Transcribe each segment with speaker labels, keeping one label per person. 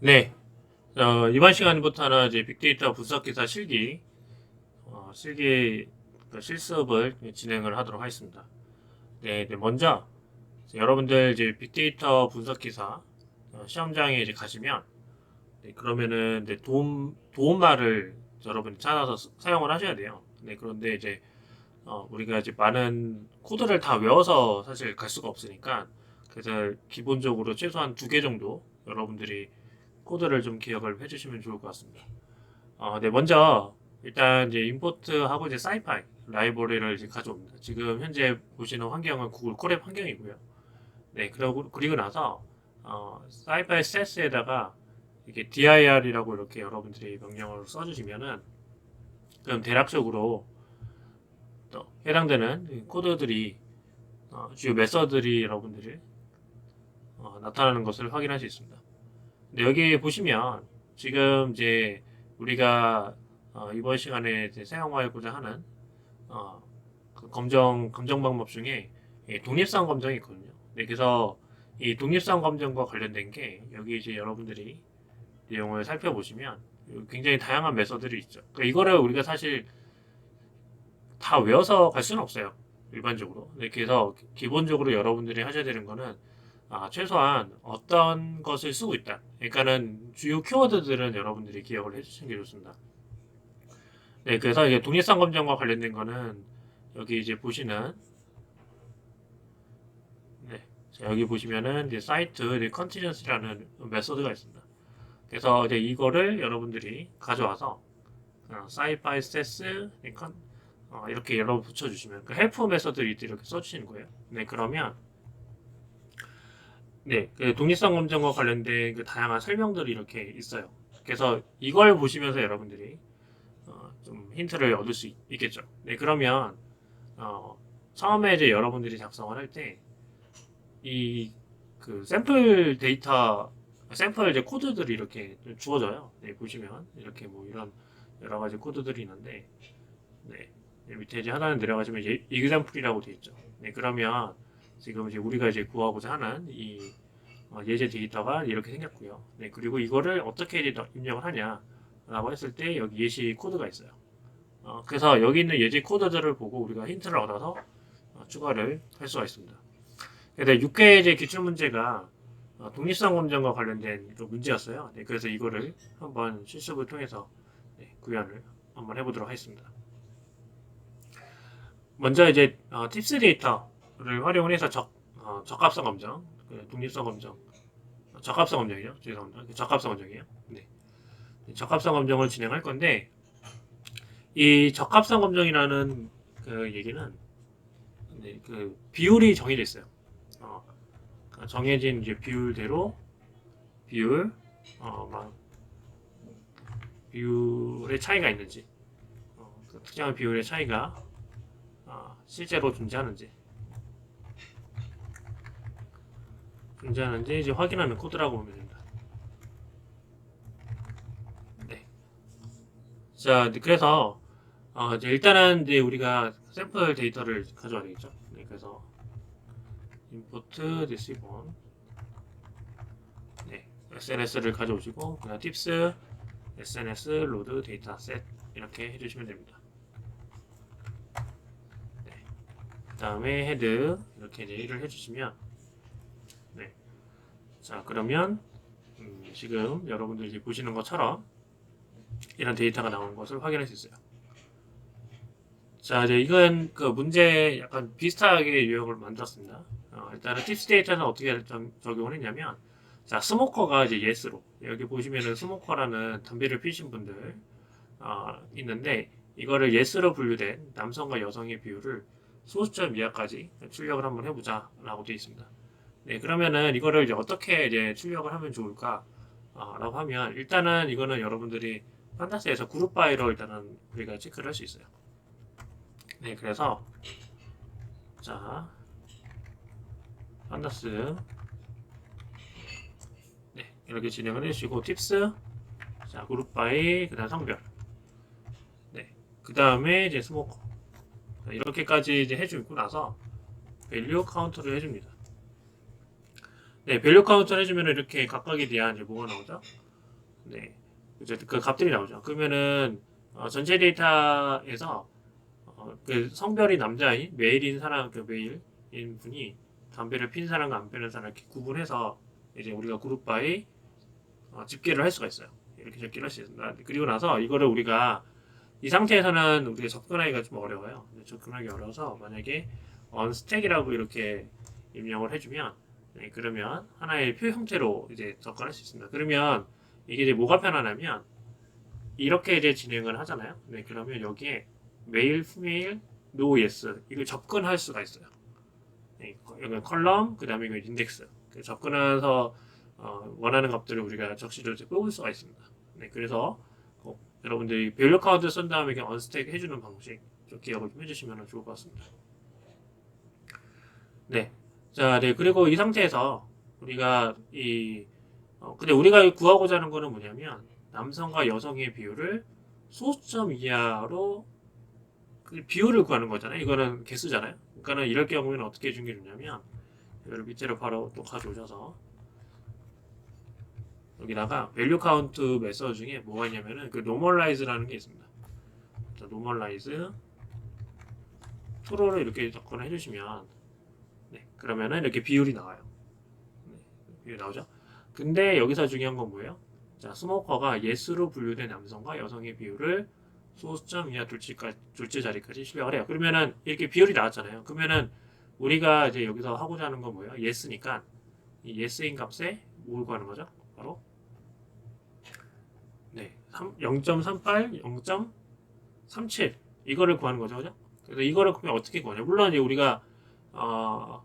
Speaker 1: 네. 어, 이번 시간부터는 이제 빅데이터 분석 기사 실기, 어, 실기 그 실습을 진행을 하도록 하겠습니다. 네, 네, 먼저 여러분들 이제 빅데이터 분석 기사 어, 시험장에 이제 가시면 네, 그러면은 이제 도움 도움말을 여러분이 찾아서 스- 사용을 하셔야 돼요. 네, 그런데 이제 어, 우리가 이제 많은 코드를 다 외워서 사실 갈 수가 없으니까 그래서 기본적으로 최소한 두 개 정도 여러분들이 코드를 좀 기억을 해주시면 좋을 것 같습니다. 어, 네, 먼저 일단 이제 임포트하고 이제 사이파이 라이브러리를 이제 가져옵니다. 지금 현재 보시는 환경은 구글 콜앱 환경이고요. 네, 그리고 그리고 나서 어, 사이파이 셋스에다가 이게 dir이라고 이렇게 여러분들이 명령어를 써주시면은 그럼 대략적으로 또 해당되는 이 코드들이 어, 주요 메서드들이 여러분들이 어, 나타나는 것을 확인할 수 있습니다. 여기 보시면 지금 이제 우리가 어, 이번 시간에 사용하고자 하는 어, 그 검정 검정 방법 중에 이 독립성 검정이 있거든요. 네, 그래서 이 독립성 검정과 관련된 게 여기 이제 여러분들이 내용을 살펴보시면 굉장히 다양한 메서드들이 있죠. 그러니까 이거를 우리가 사실 다 외워서 갈 수는 없어요. 일반적으로. 네, 그래서 기본적으로 여러분들이 하셔야 되는 거는 아, 최소한 어떤 것을 쓰고 있다. 그러니까는 주요 키워드들은 여러분들이 기억을 해주시는 게 좋습니다. 네, 그래서 이게 독립성 검정과 관련된 거는 여기 이제 보시는 네, 자, 여기 보시면은 이제 사이트 컨티전스라는 메소드가 있습니다. 그래서 이제 이거를 여러분들이 가져와서 어, 사이파이 스테스 어, 이렇게 여러분 붙여주시면 그 헬프 메서드를 이렇게 써주시는 거예요. 네, 그러면 네, 그 독립성 검증과 관련된 그 다양한 설명들이 이렇게 있어요. 그래서 이걸 보시면서 여러분들이 어, 좀 힌트를 얻을 수 있, 겠죠 네, 그러면 어, 처음에 이제 여러분들이 작성을 할 때 이 그 샘플 데이터 샘플 이제 코드들이 이렇게 주어져요. 네, 보시면 이렇게 뭐 이런 여러 가지 코드들이 있는데 네, 네, 밑에 이제 하나는 내려가시면 이제 example이라고 되어 있죠. 네, 그러면 지금 이제 우리가 이제 구하고자 하는 이 어, 예제 데이터가 이렇게 생겼고요. 네, 그리고 이거를 어떻게 입력을 하냐라고 했을 때 여기 예시 코드가 있어요. 어, 그래서 여기 있는 예제 코드들을 보고 우리가 힌트를 얻어서 어, 추가를 할 수가 있습니다. 그래서 6회 이제 기출 문제가 어, 독립성 검정과 관련된 그 문제였어요. 네, 그래서 이거를 한번 실습을 통해서 네, 구현을 한번 해보도록 하겠습니다. 먼저 이제 어, 팁스 데이터 를 활용을 해서 적, 어, 적합성 검정, 그 독립성 검정, 어, 적합성 검정이죠. 죄송합니다. 그 적합성 검정이에요. 네. 네, 적합성 검정을 진행할 건데 이 적합성 검정이라는 그 얘기는 네, 그 비율이 정해져 있어요. 어, 그러니까 정해진 이제 비율대로 비율, 어, 막 비율의 차이가 있는지, 어, 그 특정한 비율의 차이가 어, 실제로 존재하는지 존재하는지 이제 확인하는 코드라고 보면 됩니다. 네. 자, 네, 그래서 어, 이제 일단은 이제 우리가 샘플 데이터를 가져와야 되겠죠. 네, 그래서 import this one 네, SNS를 가져오시고 그냥 tips SNS load dataset 이렇게 해주시면 됩니다. 그 다음에 헤드 이렇게 이제 1을 해주시면 네. 자 그러면 음, 지금 여러분들이 보시는 것처럼 이런 데이터가 나오는 것을 확인할 수 있어요. 자 이제 이건 그 문제 약간 비슷하게 유형을 만들었습니다. 어, 일단은 팁스 데이터는 어떻게 점- 적용을 했냐면 자 스모커가 이제 예스로 여기 보시면은 스모커라는 담배를 피신 분들 어, 있는데 이거를 예스로 분류된 남성과 여성의 비율을 소수점 이하까지 출력을 한번 해보자 라고 되어 있습니다. 네, 그러면은 이거를 이제 어떻게 이제 출력을 하면 좋을까? 아, 라고 하면 일단은 이거는 여러분들이 판타스에서 그룹 바이로 일단은 우리가 체크를 할 수 있어요. 네, 그래서 자 판타스 네, 이렇게 진행을 해주시고 팁스 자 그룹 바이 그다음 성별 네, 그 다음에 이제 스모커 자, 이렇게까지 이제 해주고 나서 밸류 카운트를 해줍니다. 네, 밸류 카운트를 해주면 이렇게 각각에 대한 뭐가 나오죠? 네, 이제 그 값들이 나오죠. 그러면은 어, 전체 데이터에서 어, 그 성별이 남자인 메일인 사람, 그 메일인 분이 담배를 핀 사람과 안 피는 사람 이렇게 구분해서 이제 우리가 그룹 바이 어, 집계를 할 수가 있어요. 이렇게 집계를 할 수 있습니다. 그리고 나서 이거를 우리가 이 상태에서는 우리가 접근하기가 좀 어려워요. 접근하기 어려워서 만약에 onStack이라고 이렇게 입력을 해주면 네, 그러면 하나의 표 형태로 이제 접근할 수 있습니다. 그러면 이게 이제 뭐가 편하냐면 이렇게 이제 진행을 하잖아요. 네, 그러면 여기에 메일, 피메일, 노, 예스 이걸 접근할 수가 있어요. 네, 여기 컬럼, 그 다음에 이거 인덱스. 그 접근해서 어, 원하는 값들을 우리가 이제 뽑을 수가 있습니다. 네, 그래서 꼭 여러분들이 밸류 카운트 쓴 다음에 그냥 언스택 해주는 방식 좀 기억을 좀 해주시면 좋을 것 같습니다. 네, 자, 네 그리고 이 상태에서 우리가 이 어, 근데 우리가 구하고자 하는 거는 뭐냐면 남성과 여성의 비율을 소수점 이하로 그 비율을 구하는 거잖아요. 이거는 개수잖아요. 그러니까는 이럴 경우에는 어떻게 해준 게 좋냐면 이거를 밑으로 바로 또 가져오셔서 여기다가 value count 메서드 중에 뭐가 있냐면은 그 normalize라는 게 있습니다. 자, normalize true를 이렇게 접근을 해주시면 네, 그러면은 이렇게 비율이 나와요. 네, 비율이 나오죠. 근데 여기서 중요한 건 뭐예요? 자, 스모커가 예스로 분류된 남성과 여성의 비율을 소수점 이하 둘째까, 둘째 자리까지 출력을 해요. 그러면은 이렇게 비율이 나왔잖아요. 그러면은 우리가 이제 여기서 하고자 하는 건 뭐예요? 예스니까 이 예스인 값에 뭘 구하는 거죠? 바로 네, 0.38, 0.37 이거를 구하는 거죠, 그죠? 그래서 이거를 그러면 어떻게 구하냐? 물론 이제 우리가 어,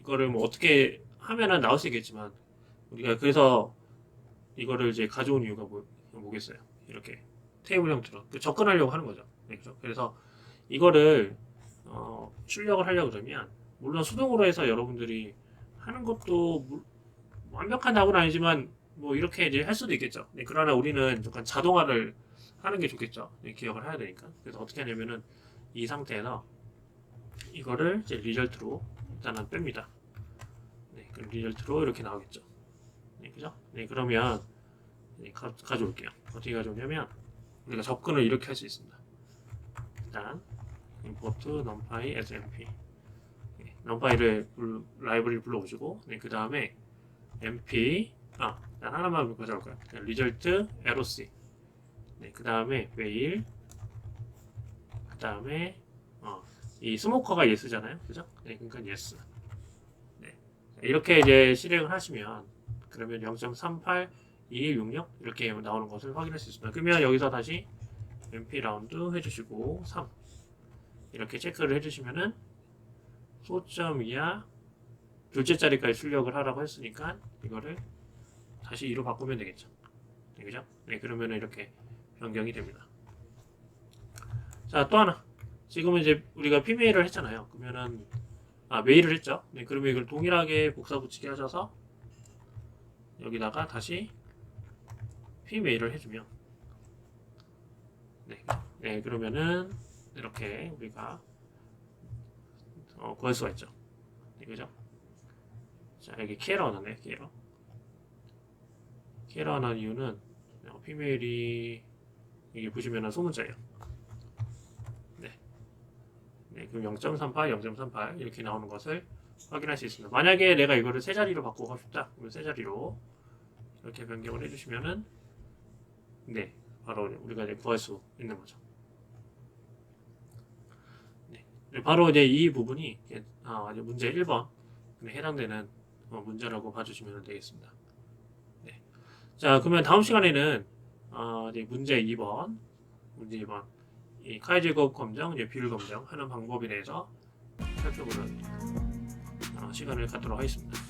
Speaker 1: 이거를 뭐 어떻게 하면은 나올 수 있겠지만 우리가 그래서 이거를 이제 가져온 이유가 뭐, 뭐겠어요? 이렇게 테이블 형태로 그 접근하려고 하는 거죠. 네, 그죠? 그래서 이거를 어, 출력을 하려고 그러면 물론 수동으로 해서 여러분들이 하는 것도 물- 완벽한 답은 아니지만 뭐 이렇게 이제 할 수도 있겠죠. 네, 그러나 우리는 약간 자동화를 하는 게 좋겠죠. 네, 기억을 해야 되니까. 그래서 어떻게 하냐면은 이 상태에서 이거를 이제 리절트로 일단은 뺍니다. 네, 그럼 리절트로 이렇게 나오겠죠. 네, 그죠? 네, 그러면 네, 가, 가져올게요. 어떻게 가져오냐면 우리가 접근을 이렇게 할 수 있습니다. 일단 import numpy as mp 네, numpy를 불- 라이브러리 불러오시고 네, 그 다음에 mp 아 일단 하나만 가져올까요? result roc 네, 그 다음에 mail 그 다음에 어, 이 스모커가 예스잖아요, 그죠? 네, 그러니까 예스. 네, 이렇게 이제 실행을 하시면 그러면 0.38 2166 이렇게 나오는 것을 확인할 수 있습니다. 그러면 여기서 다시 mp 라운드 해주시고 3 이렇게 체크를 해주시면은 소점 이하 둘째 자리까지 출력을 하라고 했으니까 이거를 다시 2로 바꾸면 되겠죠. 네, 그죠? 네, 그러면 이렇게 변경이 됩니다. 자, 또 하나. 지금은 이제 우리가 피메일을 했잖아요. 그러면은 아 메일을 했죠. 네, 그러면 이걸 동일하게 복사 붙이기 하셔서 여기다가 다시 피메일을 해주면 네, 네 그러면은 이렇게 우리가 어, 구할 수가 있죠. 네, 그죠? 자 여기 키에러 하나네 키에러 키에러 하나 이유는 어, 피메일이 여기 보시면은 소문자예요. 네, 그럼 0.38, 0.38 이렇게 나오는 것을 확인할 수 있습니다. 만약에 내가 이거를 세 자리로 바꾸고 싶다, 그러면 세 자리로 이렇게 변경을 해주시면은 네, 바로 우리가 이제 구할 수 있는 거죠. 네, 네, 바로 이제 이 부분이 아, 문제 1번 해당되는 어, 문제라고 봐주시면 되겠습니다. 네, 자 그러면 다음 시간에는 어, 문제 2번, 문제 2번 이 카이 제곱 검정, 이제 비율 검정 하는 방법에 대해서 살펴보는 어, 시간을 갖도록 하겠습니다.